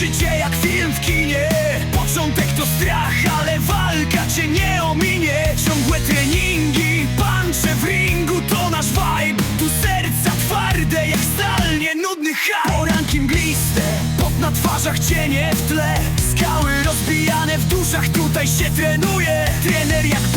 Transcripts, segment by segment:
Życie jak film w kinie. Początek to strach, ale walka cię nie ominie. Ciągłe treningi, puncze w ringu to nasz vibe. Tu serca twarde jak stal, nie nudny high Poranki mgliste, pot na twarzach cienie w tle. Skały rozbijane w duszach, tutaj się trenuje. Trener jak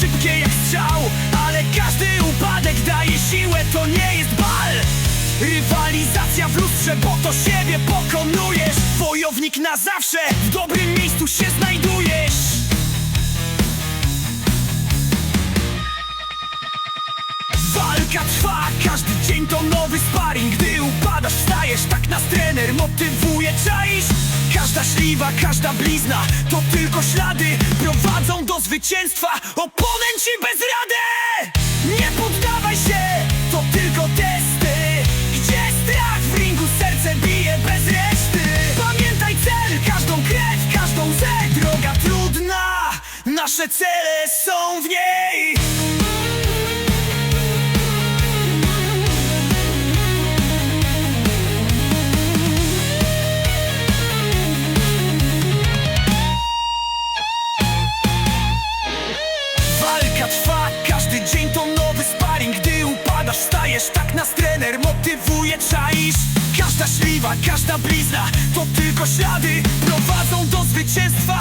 szybkie jak strzał Ale każdy upadek daje siłę, to nie jest bal. Rywalizacja w lustrze, bo to siebie pokonujesz. Wojownik na zawsze, w dobrym miejscu się znajdujesz. Walka trwa, każdy dzień to nowy sparring. Gdy upadasz, wstajesz, tak nas trener motywuje Czaisz? Każda śliwa, każda blizna To tylko ślady prowadzą do zwycięstwa. Oponenci bez rady! Nie poddawaj się, to tylko testy. Gdzie strach w ringu, serce bije bez reszty? Pamiętaj cel, każdą krew, każdą łzę Droga trudna, nasze cele są w niej Walka trwa, każdy dzień to nowy sparring Gdy upadasz, wstajesz, tak nas trener motywuje, czaisz. Każda śliwa, każda blizna To tylko ślady prowadzą do zwycięstwa